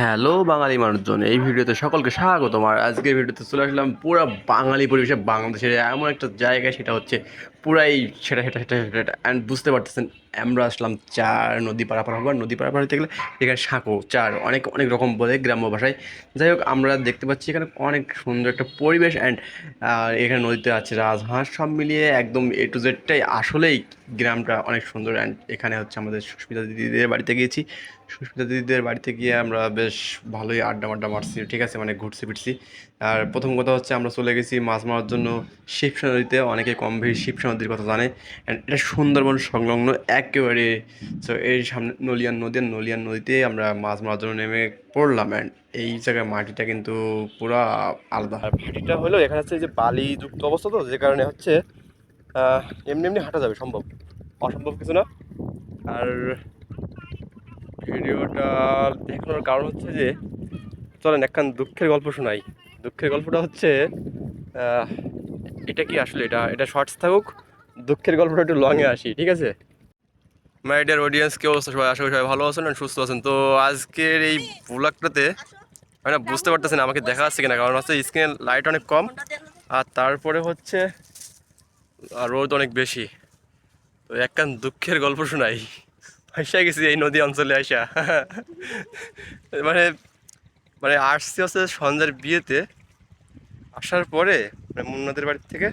Hello বাঙালি মানুষজন, এই ভিডিওতে সকলকে স্বাগত আর আজকের ভিডিওতে চলে আসলাম পুরো বাঙালি পরিবেশে বাংলাদেশের এমন একটা জায়গা সেটা হচ্ছে পুরাই সেটা সেটা সেটা সেটা অ্যান্ড বুঝতে পারতেছেন, আমরা আসলাম চার নদী পারাপার হবার নদী পারাপার হতে গেলে এখানে সাঁকো, চার, অনেক অনেক রকম বলে গ্রাম্য ভাষায়। যাই হোক, আমরা দেখতে পাচ্ছি এখানে অনেক সুন্দর একটা পরিবেশ। অ্যান্ড এখানে নদীতে আছে রাজহাঁস, সব মিলিয়ে একদম এ টু জেডটাই আসলেই গ্রামটা অনেক সুন্দর। অ্যান্ড এখানে হচ্ছে আমাদের সুস্মিতা দিদিদের বাড়িতে গিয়েছি। সুস্মিতা দিদিদের বাড়িতে গিয়ে আমরা বেশ ভালোই আড্ডা মাড্ডা মারছি, ঠিক আছে? মানে ঘুরছি ফিরছি। আর প্রথম কথা হচ্ছে আমরা চলে গেছি মাছ মারার জন্য শিবসা নদীতে। অনেকে কম বেশি শিবসা নদীর কথা জানে। এটা সুন্দরবন সংলগ্ন একেবারে সো এই সামনে নলিয়ান নদী নলিয়ান নদীতে আমরা মাছ মারার জন্য নেমে পড়লাম। অ্যান্ড এই জায়গায় মাটিটা কিন্তু পুরো আলাদা। আর মাটিটা হলো এখানে হচ্ছে যে বালিযুক্ত অবস্থা তো, যে কারণে হচ্ছে এমনি এমনি হাঁটা যাবে, সম্ভব। অসম্ভব কিছু না। আর ভিডিওটা দেখানোর কারণ হচ্ছে যে, চলেন একখান দুঃখের গল্প শোনাই। দুঃখের গল্পটা হচ্ছে এটা কি আসলে? এটা এটা শর্টস থাকুক দুঃখের গল্পটা একটু লংয়ে আসি ঠিক আছে? মাই ডিয়ার অডিয়েন্স কেউ অবস্থা? সবাই আশা করি সবাই ভালো আছেন সুস্থ আছেন। তো আজকের এই ব্লগটাতে আমি না বুঝতে পারতেছি না আমাকে দেখা যাচ্ছে কিনা কারণ হচ্ছে স্ক্রিনের লাইট অনেক কম আর তারপরে হচ্ছে আর রোদ অনেক বেশি। তো একখান দুঃখের গল্প শোনাই। আইসা গেছি এই নদী অঞ্চলে আইসা। মানে মানে আসছি হচ্ছে সন্ধ্যার বিয়েতে আসার পরে মানে মুন্নাদের বাড়ি থেকে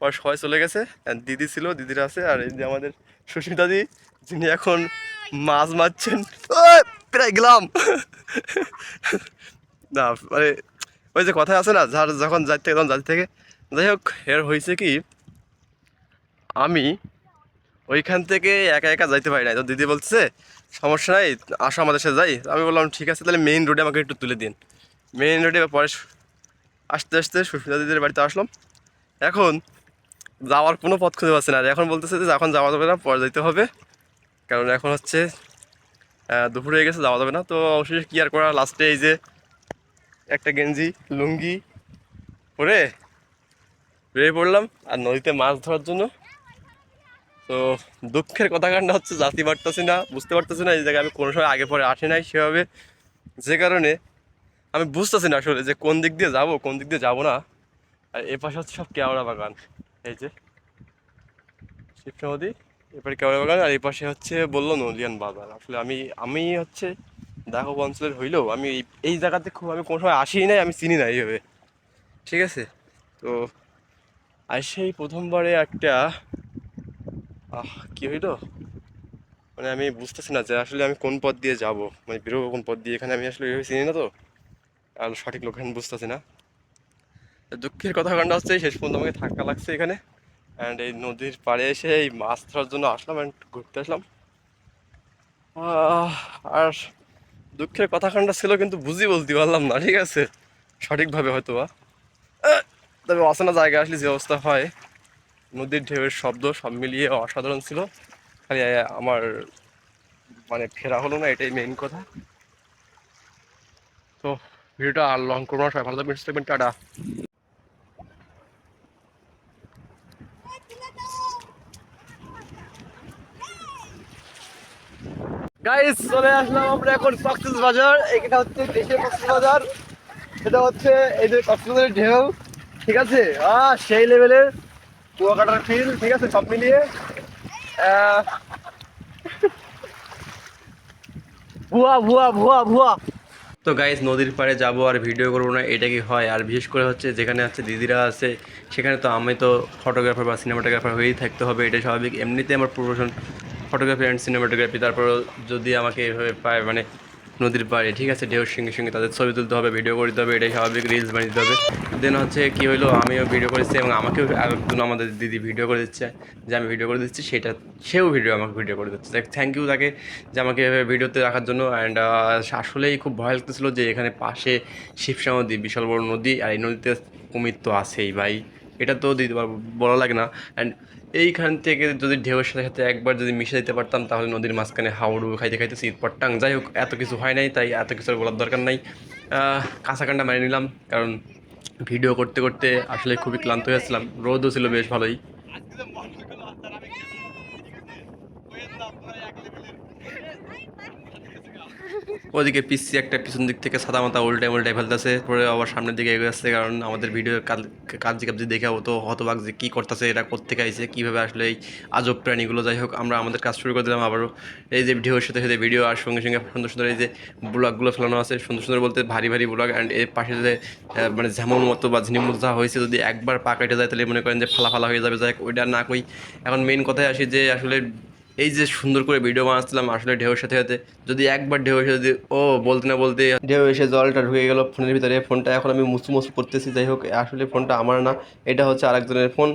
পর সবাই চলে গেছে। দিদি ছিল, দিদিরা আছে, আর এই যে আমাদের সুস্মিতা দি যিনি এখন মাছ মারছেন। প্রায় গেলাম। না মানে ওই যে কথা আছে না, যার যখন যার থেকে তখন যার থেকে। যাই হোক, এর হয়েছে কি, আমি ওইখান থেকে একা একা যাইতে পারি না তো দিদি বলছে, সমস্যা নাই, আসো আমাদের সাথে, যাই। আমি বললাম, ঠিক আছে, তাহলে মেইন রোডে আমাকে একটু তুলে দিন। মেইন রোডে পরে আস্তে আস্তে সুস্মিতা দিদির বাড়িতে আসলাম। এখন যাওয়ার কোনো পথ খুঁজে পাচ্ছি না। আর এখন বলতেছে যে এখন যাওয়া যাবে না, পরে যাইতে হবে। কারণ এখন হচ্ছে দুপুর হয়ে গেছে, যাওয়া যাবে না। তো অবশেষে কী আর করা? লাস্টে এই যে একটা গেঞ্জি, লুঙ্গি পরে বেরিয়ে পড়লাম, আর নদীতে মাছ ধরার জন্য। তো দুঃখের কথা কারণটা হচ্ছে, জাতি পারতেছি না, বুঝতে পারতেছি না, এই জায়গায় আমি কোনো সময় আগে পরে আসি নাই সেভাবে। যে কারণে আমি বুঝতেছি না আসলে যে কোন দিক দিয়ে যাব, কোন দিক দিয়ে যাব না। আর এ পাশে হচ্ছে সব কেওড়া বাগান। এই যে। শিবসা নদী এপারে কেওড়া বাগান, আর এই পাশে হচ্ছে বলল নলিয়ান বাজার আসলে আমি আমি হচ্ছে দেখো অঞ্চলের হইলেও আমি এই- জায়গাতে খুব, আমি কোনো সময় আসি নাই, আমি চিনি না এইভাবে। ঠিক আছে? তো আর সেই প্রথমবারে একটা, আহ, কি হইল? মানে আমি বুঝতেছি না যে আসলে আমি কোন পথ দিয়ে যাব মানে বেরোবো কোন পথ দিয়ে, এখানে আমি আসলে এইভাবে চিনি না তো। আর সঠিক লোকেশন বুঝতেছি না। দুঃখের কথা হচ্ছে শেষ পর্যন্ত আমাকে ধাক্কা লাগছে এখানে। অ্যান্ড এই নদীর পাড়ে এসে এই মাছ ধরার জন্য আসলাম অ্যান্ড ঘুরতে আসলাম। আর দুঃখের কথা ছিল কিন্তু বুঝি বলতে পারলাম না, ঠিক আছে? সঠিকভাবে হয়তো বা তবে অচেনা জায়গায় আসলে যে অবস্থা হয়, নদীর ঢেউয়ের শব্দ সব মিলিয়ে অসাধারণ ছিল। খালি আমার মানে ফেরা হলো না, এটাই মেইন কথা। তো, ভিডিওটা আর লং করব না, সবাই ভালো থাকবেন, টাটা। গাইস চলে আসলাম আমরা এখন কক্সেস বাজার এটা হচ্ছে দেশের কক্সেস বাজার এটা হচ্ছে এই যে কক্সবাজারের ঢেউ। ঠিক আছে? আহ, সেই লেভেলের কুয়াকাটার ফিল ঠিক আছে? সব মিলিয়ে। ভুয়া ভুয়া ভুয়া ভুয়া। তো গাইজ নদীর পাড়ে যাব আর ভিডিও করব না, এটা কি হয়? আর বিশেষ করে হচ্ছে যেখানে হচ্ছে দিদিরা আছে, সেখানে তো আমি তো ফটোগ্রাফার বা সিনেমাটোগ্রাফার হয়েই থাকতে হবে, এটা স্বাভাবিক। এমনিতে আমার প্রফেশন ফটোগ্রাফি অ্যান্ড সিনেমাটোগ্রাফি তারপর যদি আমাকে এভাবে পায় মানে নদীর পাড়ে, ঠিক আছে ঢেউর সঙ্গে সঙ্গে তাদের ছবি তুলতে হবে ভিডিও করতে হবে, এটাই স্বাভাবিক রিলস বানিয়ে দিতে হবে। দেন হচ্ছে কি হলো আমিও ভিডিও করেছি এবং আমাকেও একজন আমাদের দিদি ভিডিও করে দিচ্ছে, যে আমি ভিডিও করে দিচ্ছি, সেটা, সেও ভিডিও আমাকে ভিডিও করে দিচ্ছে। থ্যাংক ইউ তাকে, যে আমাকে এভাবে ভিডিওতে রাখার জন্য। অ্যান্ড আসলেই খুব ভয় লাগতেছিলো যে এখানে পাশে শিবসা নদী বিশাল বড় নদী, আর এই নদীতে কুমির তো আছেই ভাই। এটা তো দিতে বলা লাগে না। অ্যান্ড এইখান থেকে যদি ঢেউয়ের সাথে সাথে একবার যদি মিশে দিতে পারতাম, তাহলে নদীর মাঝখানে হাওড়ু খাইতে খাইতে শীত পট্টাং। যাই হোক, এত কিছু হয় নাই, তাই এত কিছু বলার দরকার নাই। কাঁচাকান্ডা মারি নিলাম, কারণ ভিডিও করতে করতে আসলে খুবই ক্লান্ত হয়েছিলাম রোদও ছিল বেশ ভালোই। ওদিকে পিসি একটা পিছন দিক থেকে সাদা মাথা উল্টায় উল্টায় ফেলতেছে। পরে আবার সামনের দিকে এগিয়ে আসছে কারণ আমাদের ভিডিও কাজ কাবজি দেখে ও তো হতবাক যে কী করতেছে এটা কোথেকে আইছে কীভাবে আসলে এই আজব প্রাণীগুলো। যাই হোক আমরা আমাদের কাজ শুরু করে দিলাম আবারও। এই যে ভিডিওর সাথে সাথে ভিডিও আর সঙ্গে সঙ্গে সুন্দর সুন্দর এই যে ব্লগগুলো ফেলানো আছে সুন্দর সুন্দর বলতে ভারী ভারী ব্লগ। অ্যান্ড এর পাশে যে মানে যেমন মতো বা ঝিনির মতো যা হয়েছে যদি একবার পা কেটে যায় তাহলে মনে করেন যে ফালা ফালা হয়ে যাবে। যাই হোক, ওইটা না কই। এখন মেইন কথায় আসি যে আসলে এই যে সুন্দর করে ভিডিও বানাচ্ছিলাম, আসলে ঢেউর সাথে সাথে। যদি একবার ঢেউ এসে যদি, ও, বলতে না বলতে ঢেউ এসে জলটা ঢুকে গেল ফোনের ভিতরে। ফোনটা এখন আমি মুছু মুছু করতেছি, যাই হোক, আসলে ফোনটা আমার না, এটা হচ্ছে আরেকজনের ফোন।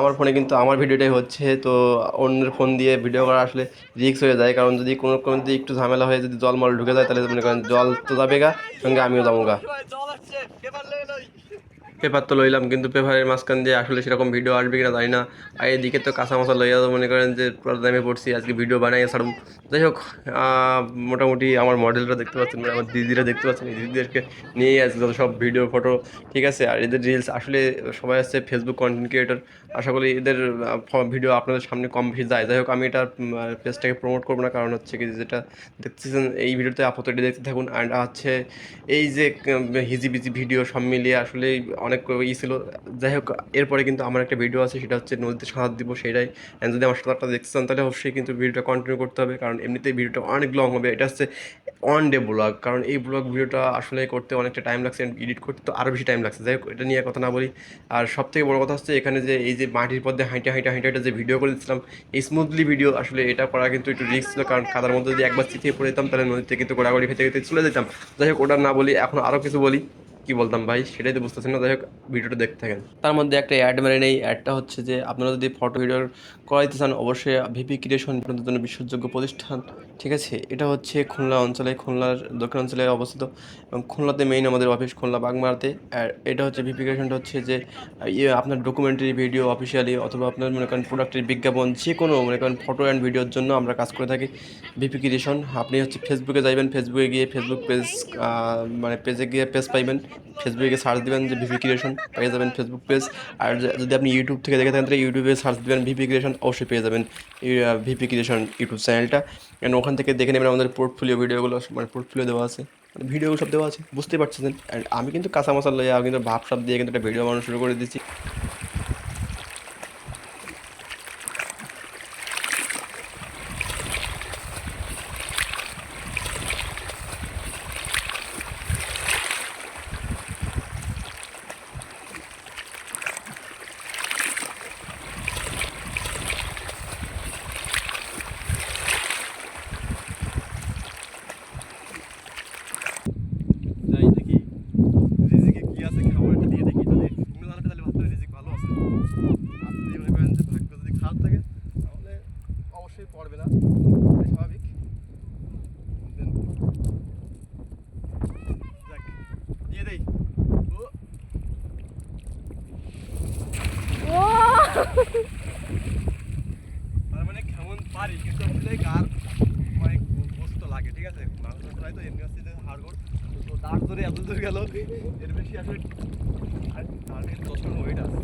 আমার ফোনে কিন্তু আমার ভিডিওটাই হচ্ছে, তো অন্যের ফোন দিয়ে ভিডিও করা আসলে রিস্ক হয়ে যায়। কারণ যদি কোনো কোনো যদি একটু ঝামেলা হয়ে যদি জল মল ঢুকে যায়, তাহলে মনে করেন জল তো যাবে গা সঙ্গে আমিও যাব গা পেপার তো লইলাম, কিন্তু পেপারের মাঝখান দিয়ে আসলে সেরকম ভিডিও আসবে কিনা জানি না। আর এদিকে তো কাঁচা মাছা লইয়া তো মনে করেন যে আমি পড়ছি, আজকে ভিডিও বানাইয়া ছাড়ব। যাই হোক মোটামুটি আমার মডেলরা দেখতে পাচ্ছেন মানে আমার দিদিরা দেখতে পাচ্ছেন, এই দিদিদেরকে নিয়েই আজকে সব ভিডিও ফটো ঠিক আছে? আর এদের রিলস আসলে সবাই আসছে ফেসবুক কন্টেন্ট ক্রিয়েটর আশা করি এদের ভিডিও আপনাদের সামনে কম বেশি যায়। যাই হোক, আমি এটা পেজটাকে প্রমোট করব না, কারণ হচ্ছে কি যেটা দেখতেছেন, এই ভিডিওতে আপাতত দেখতে থাকুন। অ্যান্ড হচ্ছে এই যে হিজি বিজি ভিডিও সব মিলিয়ে আসলে অনেক ই ছিল। যাই হোক, এরপরে কিন্তু আমার একটা ভিডিও আছে, সেটা হচ্ছে নদীতে সাঁতার দিব সেটাই। And যদি আমার সাঁতারটা দেখতে চান তাহলে অবশ্যই কিন্তু ভিডিওটা কন্টিনিউ করতে হবে, কারণ এমনিতেই ভিডিওটা অনেক লং হবে। এটা হচ্ছে অন ডে ব্লগ কারণ এই ব্লগ ভিডিওটা আসলে করতে অনেকটা টাইম লাগছে এডিট করতে তো আরও বেশি টাইম লাগছে। যাই হোক, এটা নিয়ে কথা না বলি। আর সব থেকে বড় কথা হচ্ছে এখানে যে এই যে মাটির পথে হাঁটে হাঁটে হাঁটে হাঁটে যে ভিডিও করেছিলাম এই স্মুথলি ভিডিও আসলে এটা করা কিন্তু একটু রিস্ক ছিল। কারণ কাদার মধ্যে যদি একবার চিঠিয়ে পড়ে যেতাম, তাহলে নদীতে কিন্তু গোড়াগড়ি খেতে খেতে চলে যেতাম। যাই হোক, ওটা না বলি এখন আরও কিছু বলি। কি বলতাম ভাই? সেটাই তো বুঝতেছেন না। যাই হোক ভিডিওটা দেখতে থাকেন। তার মধ্যে একটা অ্যাড মেরে নেই। অ্যাডটা হচ্ছে যে, আপনারা যদি ফটো ভিডিও করাইতে চান, অবশ্যই ভিপি ক্রিয়েশন আপনাদের জন্য বিশ্বাসযোগ্য প্রতিষ্ঠান। ঠিক আছে? এটা হচ্ছে খুলনা অঞ্চলে, খুলনার দক্ষিণ অঞ্চলে অবস্থিত এবং খুলনাতে মেইন আমাদের অফিস খুলনা বাগমারাতে। আর এটা হচ্ছে ভিপি ক্রিয়েশনটা হচ্ছে যে ইয়ে আপনার ডকুমেন্টারি ভিডিও অফিসিয়ালি অথবা আপনার মনে করেন প্রোডাক্টের বিজ্ঞাপন, যে কোনো মনে করেন ফটো অ্যান্ড ভিডিওর জন্য আমরা কাজ করে থাকি ভিপি ক্রিয়েশন আপনি হচ্ছে ফেসবুকে যাইবেন ফেসবুকে গিয়ে ফেসবুক পেজ মানে পেজে গিয়ে পেজ পাইবেন। ফেসবুকে সার্চ দিবেন যে ভিপি ক্রিয়েশন পেয়ে যাবেন ফেসবুক পেজ আর যদি আপনি ইউটিউব থেকে দেখে থাকেন, তাহলে ইউটিউবে সার্চ দিবেন ভিপি ক্রিয়েশন অবশ্যই পেয়ে যাবেন ভিপি ক্রিয়েশন ইউটিউব চ্যানেলটা অ্যান্ড ওখান থেকে দেখে নেবেন আমাদের পোর্টফোলিও ভিডিওগুলো মানে পোর্টফোলিও দেওয়া আছে। মানে ভিডিওগুলো সব দেওয়া আছে বুঝতে পারছেন অ্যান্ড আমি কিন্তু কাঁচা মশলা কিন্তু ভাব সব দিয়ে কিন্তু একটা ভিডিও বানানো শুরু করে দিচ্ছি যাই দেখি রিজিকে কি আছে খাবারটা দিয়ে দেখি যদি শুকনো দানাটা তাহলে ভাবতে রিজিক ভালো আছে আর যদি মনে করেন যে ভাগ্য যদি খারাপ থাকে তাহলে অবশ্যই পড়বে না এটাই স্বাভাবিক Then- যাক, দিয়ে দেই ও ও তার মানে কেমন পারি কিন্তু আসলে গার অনেক কষ্ট লাগে ঠিক আছে? মাংস ফ্রাই তো এমনি হচ্ছে হাড়গোড়। তো দাঁত ধরে এত দূর গেল এর বেশি আসলে আর তার ওয়েট আছে।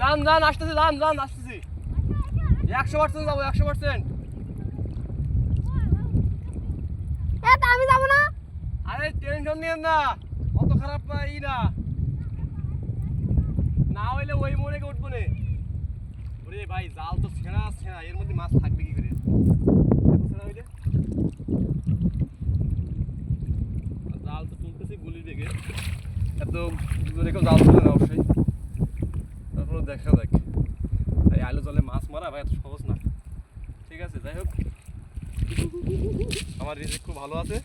যান যান আসতেছি যান যান আসতেছি। একশো পার্সেন্ট যাব একশো পার্সেন্ট। আমি যাব না? আরে টেনশন নিয়েন না অত খারাপ না ই না না হইলে ওই মোড়ে উঠবো নে ওরে ভাই, জাল তো ছেঁড়া ছেঁড়া এর মধ্যে মাছ থাকবে কি করে? জাল তো তুলতেছি গুলি বেগে এত কেউ জাল তুলে না অবশ্যই। তারপরে দেখা যাক। এই আলু জলে মাছ মারা ভাই, এত সহজ না। ঠিক আছে, যাই হোক। আমার রিজিক খুব ভালো আছে।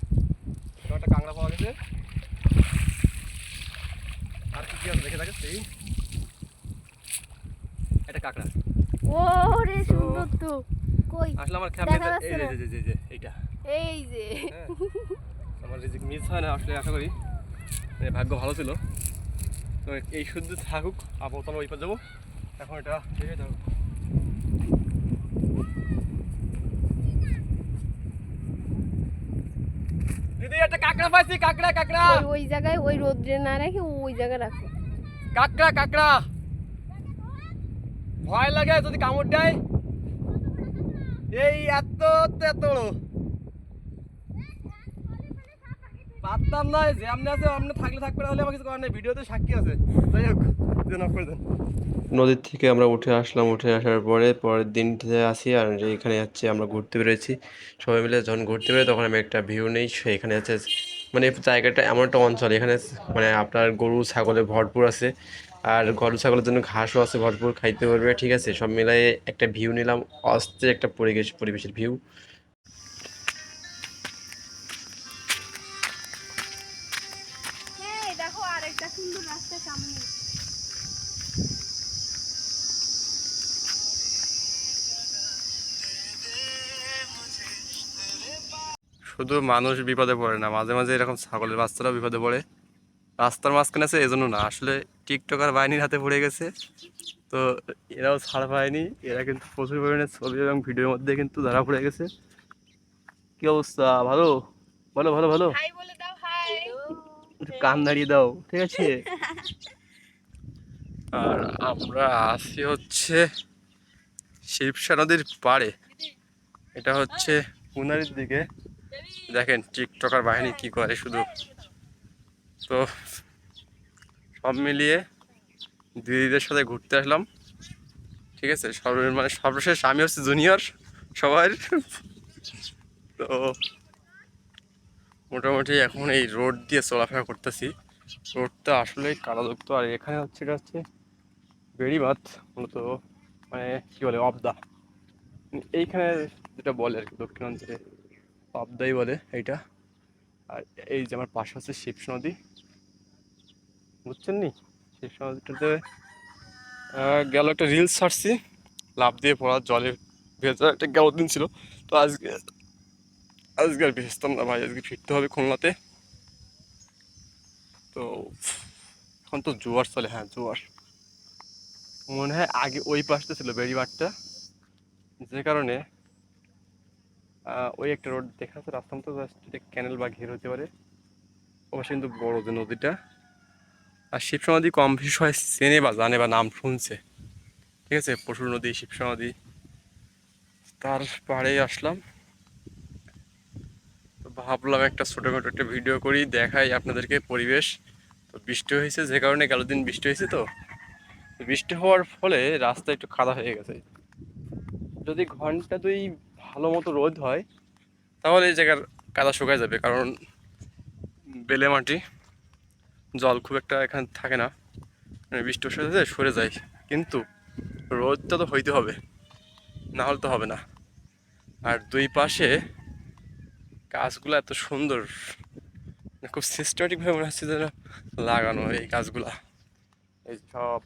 একটা কাঁকড়া পাওয়া গেছে। আর কি কি আছে দেখে থাকে সেই। একটা কাঁকড়া। ও রে সুন্দর তো। কই? আসলে আমার নেই- এই যে যে যে এইটা। এই যে। হ্যাঁ। আমার রিজিক মিস হয় না আসলে আশা করি। মানে ভাগ্য ভালো ছিল। তো এই শুদ্ধ থাকুক আপাতত আমরা ওই পার যাব। এখন এটা ঠিক আছে দিদি একটা কাঁকড়া পাইছি কাঁকড়া কাঁকড়া। ওই ওই জায়গায় ওই রোদ্রে না রেখে ওই জায়গায় রাখো। কাঁকড়া কাঁকড়া। ভয় লাগে যদি কামড় দেয়? এই এত এত পারতাম না যে আপনি আছে আপনি থাকলে থাকবে না হলে আমার কিছু করার নেই। ভিডিওতে সাক্ষী আছে। যাই হোক দেন অফ করে দেন। নদীর থেকে আমরা উঠে আসলাম, উঠে আসার পরে পরের দিনতে আসি আর যে এখানে যাচ্ছে, আমরা ঘুরতে পেরেছি সবাই মিলে যখন ঘুরতে পেরে তখন আমি একটা ভিউ নেই সেখানে হচ্ছে মানে জায়গাটা এমন একটা অঞ্চল। এখানে মানে আপনার গরু, ছাগলে ভরপুর আছে। আর গরু ছাগলের জন্য ঘাসও আছে ভরপুর খাইতে পারবে। ঠিক আছে সব মিলাই একটা ভিউ নিলাম অস্থির একটা পরিবেশ পরিবেশের ভিউ এই দেখো আরেকটা সুন্দর রাস্তা সামনে। শুধু মানুষ বিপদে পড়ে না মাঝে মাঝে এরকম ছাগলের বাচ্চারাও বিপদে পড়ে। রাস্তার মাঝখানে আছে এজন্য না। আসলে টিকটকার বাহিনীর হাতে পড়ে গেছে। তো এরাও ছাড় পায়নি। এরা কিন্তু প্রচুর পরিমাণে ছবি এবং ভিডিওর মধ্যে কিন্তু ধরা পড়ে গেছে। কি অবস্থা? ভালো? ভালো ভালো। ভালো কান দাঁড়িয়ে দাও ঠিক আছে? আর আমরা আসি হচ্ছে শিবসা নদীর পাড়ে। এটা হচ্ছে পুনারির দিকে। দেখেন টিকটকার বাহিনী কি করে শুধু তো সব মিলিয়ে দিদিদের সাথে ঘুরতে আসলাম। ঠিক আছে? সর্ব মানে সর্বশেষ আমি হচ্ছে জুনিয়র সবার। তো মোটামুটি এখন এই রোড দিয়ে চলাফেরা করতেছি। রোডটা আসলে কাদাযুক্ত আর এখানে হচ্ছে, এটা হচ্ছে বেড়িবাঁধ, মূলত মানে কী বলে, অবদা। এইখানে যেটা বলে আর কি, দক্ষিণাঞ্চলে অবদাই বলে এইটা। আর এই যে আমার পাশে হচ্ছে শিবস নদী বুঝছেন নি সেই আহ, গেল একটা রিলস ছাড়ছি। লাভ দিয়ে পড়া জলে ভেজা একটা গেল দিন ছিল। তো আজকে আজকে আর ভেজতাম না ভাই আজকে ফিরতে হবে খুলনাতে। তো এখন তো জোয়ার চলে হ্যাঁ জোয়ার। মনে হয় আগে ওই পাশটা ছিল বেড়িবাটটা। যে কারণে ওই একটা রোড দেখা যাচ্ছে রাস্তা মতো জাস্ট ক্যানেল বা ঘের হতে পারে। অবশ্য কিন্তু বড় যে নদীটা। আর শিবসা নদী কম বেশি সবাই চেনে বা জানে বা নাম শুনছে। ঠিক আছে? পশুর নদী শিবসা নদী তার পাড়েই আসলাম। তো ভাবলাম একটা ছোটোখাটো একটা ভিডিও করি, দেখাই আপনাদেরকে পরিবেশ। তো বৃষ্টি হয়েছে যে কারণে, গেল দিন বৃষ্টি হয়েছে তো। তো বৃষ্টি হওয়ার ফলে রাস্তা একটু খাদা হয়ে গেছে। যদি ঘণ্টা দুই ভালো মতো রোদ হয়, তাহলে এই জায়গার কাদা শুকায় যাবে, কারণ বেলে মাটি। জল খুব একটা এখানে থাকে না। মানে বৃষ্টি সাথে সরে যায়। কিন্তু রোদটা তো হইতে হবে, না হলে তো হবে না। আর দুই পাশে গাছগুলো এত সুন্দর মানে খুব সিস্টেমেটিকভাবে মনে হচ্ছে যেন লাগানো এই গাছগুলা। এই সব,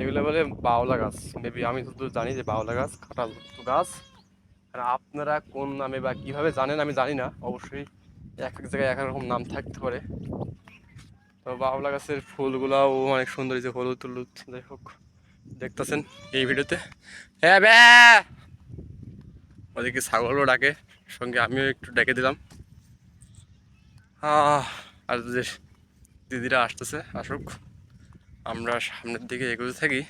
এগুলো বলে বাওলা গাছ। মেবি আমি শুধু জানি যে বাওলা গাছ, কাঁঠাল গাছ। আর আপনারা কোন নামে বা কীভাবে জানেন আমি জানি না। অবশ্যই এক এক জায়গায় এক রকম নাম থাকতে পারে। তো বাওলা গাছের ফুলগুলাও অনেক সুন্দর হয়েছে, হলুদ টলুদ, যাই হোক, দেখতেছেন এই ভিডিওতে। হ্যাঁ ব্যা ওদিকে ছাগলও ডাকে, সঙ্গে আমিও একটু ডেকে দিলাম। আর যে দিদিরা আসতেছে, আসুক। আমরা সামনের দিকে এগোতে থাকি।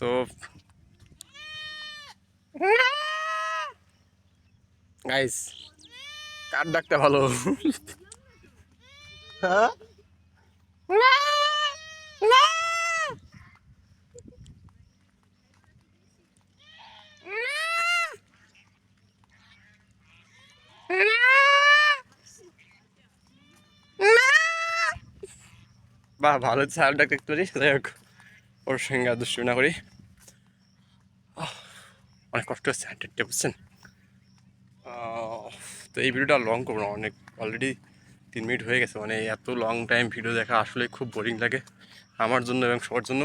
তো গাইস কার ডাকটা ভালো? হ্যাঁ বাহ ভালো স্যার দেখতে পারি যাই হোক ওর সঙ্গে আর দুষ্টুমি না করি। অনেক কষ্ট হচ্ছে হাঁটতে বুঝছেন? তো এই ভিডিওটা লং করব না অনেক অলরেডি তিন মিনিট হয়ে গেছে মানে এত লং টাইম ভিডিও দেখা আসলে খুব বোরিং লাগে আমার জন্য এবং সবার জন্য।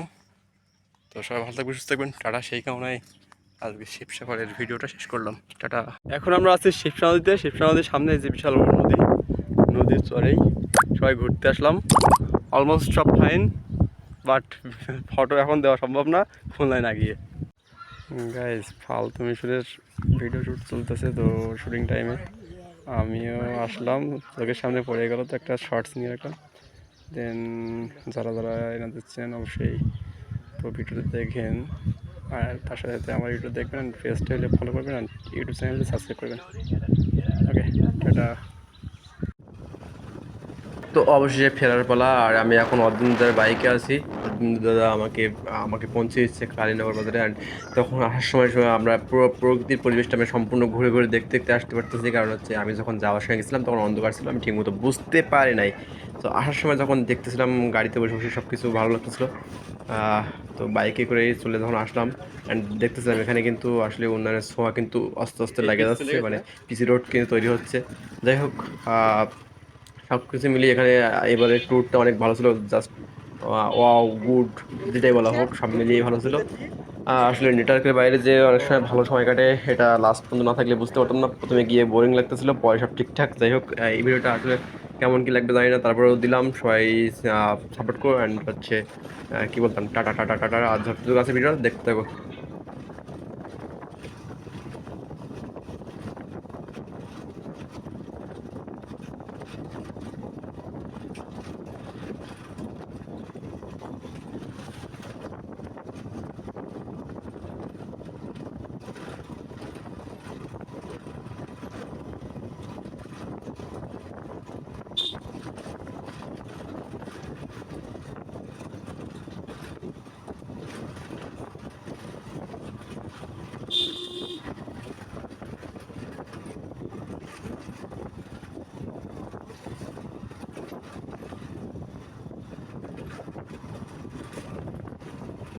তো সবাই ভালো থাকবেন সুস্থ থাকবেন টাটা সেই কামনায় আজকে শিবসাগরের ভিডিওটা শেষ করলাম টাটা। এখন আমরা আছি শিবসা নদীতে শিবসা নদীর সামনে যে বিশাল বড় নদী নদীর চরেই সবাই ঘুরতে আসলাম। অলমোস্ট সব ফাইন বাট ফটো এখন দেওয়া সম্ভব না খুলনায় না গিয়ে গাইজ ফালতু মিশুরের ভিডিও শ্যুট চলতেছে তো শুটিং টাইমে আমিও আসলাম, চোখের সামনে পড়ে গেল তো একটা শর্টস নিয়ে রাখলাম। দেন যারা যারা এনাদের চেন অবশ্যই তো ভিডিওটা দেখেন। আর তার সাথে সাথে আমার ইউটিউব দেখবেন ফেসটা হলে ফলো করবেন আর ইউটিউব চ্যানেলটা সাবস্ক্রাইব করবেন। Okay tata. তো অবশেষে ফেরার পালা, আর আমি এখন অর্জুন বাইকে আছি। দাদা আমাকে আমাকে পৌঁছে দিচ্ছে কালীনগর বাজারে। অ্যান্ড তখন আসার সময় সময় আমরা পুরো প্রকৃতির পরিবেশটা আমি সম্পূর্ণ ঘুরে ঘুরে দেখতে দেখতে আসতে পারতেছি। কারণ হচ্ছে আমি যখন যাওয়ার সময় গেছিলাম তখন অন্ধকার ছিল আমি ঠিকমতো বুঝতে পারি নাই। তো আসার সময় যখন দেখতেছিলাম গাড়িতে বসে বসে সব কিছু ভালো লাগতেছিল তো বাইকে করে চলে যখন আসলাম অ্যান্ড দেখতেছিলাম এখানে কিন্তু আসলে উন্নয়নের ছোঁয়া কিন্তু আস্তে আস্তে লেগে যাচ্ছে মানে পিসি রোড কিন্তু তৈরি হচ্ছে। যাই হোক সব কিছু মিলিয়ে এখানে এবারে ট্যুরটা অনেক ভালো ছিল। জাস্ট ওয়াও গুড, যেটাই বলা হোক, সব মিলিয়ে ভালো ছিল। আসলে নেটওয়ার্কের বাইরে যে অনেক সময় ভালো সময় কাটে, এটা লাস্ট পর্যন্ত না থাকলে বুঝতে পারতাম না। প্রথমে গিয়ে বোরিং লাগতেছিল সব ঠিকঠাক। যাই হোক এই ভিডিওটা আসলে কেমন কী লাগবে জানি না, তারপরেও দিলাম। সবাই সাপোর্ট করো অ্যান্ড হচ্ছে কী বলতাম, টাটা টাটা টাটা আর যতটুকু আছে ভিডিও দেখতে থাকো।